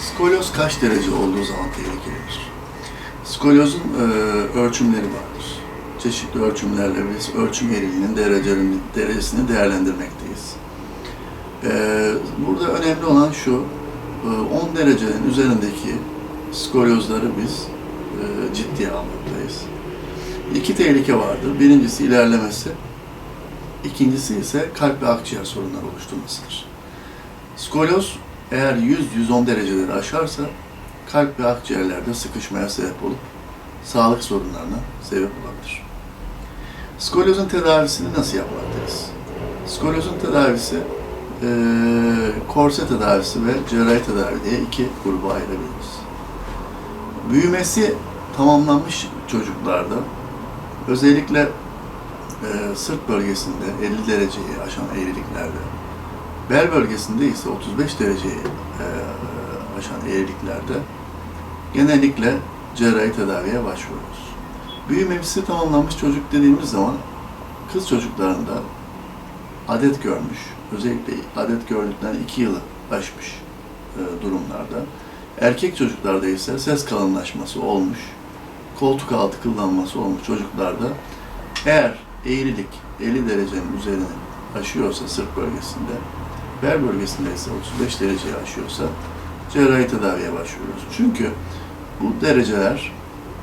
Skolyoz kaç derece olduğu zaman tehlikelidir? Skolyozun e, ölçümleri vardır. Çeşitli ölçümlerle biz ölçüm eğriliğinin derecesini değerlendirmekteyiz. E, burada önemli olan şu, e, 10 derecenin üzerindeki skolyozları biz e, ciddiye almaktayız. İki tehlike vardır. Birincisi ilerlemesi, ikincisi ise kalp ve akciğer sorunları oluşturmasıdır. Skolyoz eğer 100-110 dereceleri aşarsa kalp ve akciğerlerde sıkışmaya sebep olup sağlık sorunlarına sebep olabilir. Skolyozun tedavisini nasıl yapmaktayız? Skolyozun tedavisi eee, korse tedavisi ve cerrahi tedavi diye iki gruba ayırabiliriz. Büyümesi tamamlanmış çocuklarda özellikle eee, sırt bölgesinde 50 dereceyi aşan eğriliklerde Bel bölgesinde ise 35 dereceyi e, aşan eğriliklerde genellikle cerrahi tedaviye başvuruyoruz. Büyümesi tamamlanmış çocuk dediğimiz zaman kız çocuklarında adet görmüş, özellikle adet gördükten 2 yılı aşmış e, durumlarda. Erkek çocuklarda ise ses kalınlaşması olmuş, koltuk altı kıllanması olmuş çocuklarda eğer eğrilik 50 derecenin üzerini aşıyorsa sırt bölgesinde bel bölgesinde ise 35 dereceyi aşıyorsa cerrahi tedaviye başvuruyoruz. Çünkü bu dereceler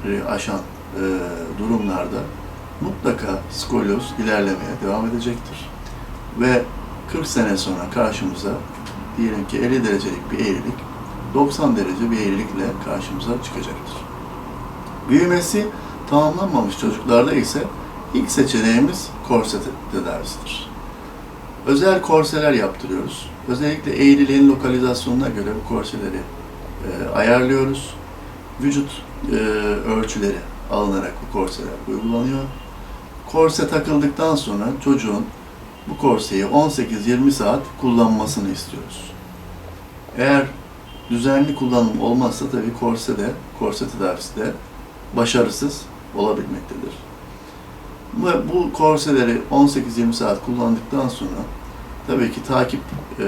e, aşan e, durumlarda mutlaka skolyoz ilerlemeye devam edecektir. Ve 40 sene sonra karşımıza diyelim ki 50 derecelik bir eğrilik 90 derece bir eğrilikle karşımıza çıkacaktır. Büyümesi tamamlanmamış çocuklarda ise ilk seçeneğimiz korse te- tedavisidir özel korseler yaptırıyoruz. Özellikle eğriliğin lokalizasyonuna göre bu korseleri e, ayarlıyoruz. Vücut e, ölçüleri alınarak bu korseler uygulanıyor. Korse takıldıktan sonra çocuğun bu korseyi 18-20 saat kullanmasını istiyoruz. Eğer düzenli kullanım olmazsa tabii korse de, korse tedavisi de başarısız olabilmektedir. Ve bu korseleri 18-20 saat kullandıktan sonra tabii ki takip e,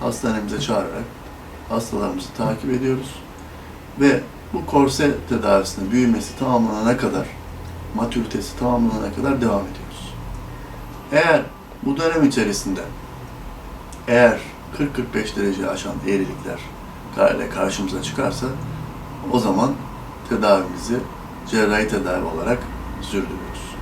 hastanemize çağırarak hastalarımızı takip ediyoruz. Ve bu korse tedavisinin büyümesi tamamlanana kadar, matüritesi tamamlanana kadar devam ediyoruz. Eğer bu dönem içerisinde eğer 40-45 derece aşan eğrilikler ile karşımıza çıkarsa o zaman tedavimizi cerrahi tedavi olarak sürdürürüz.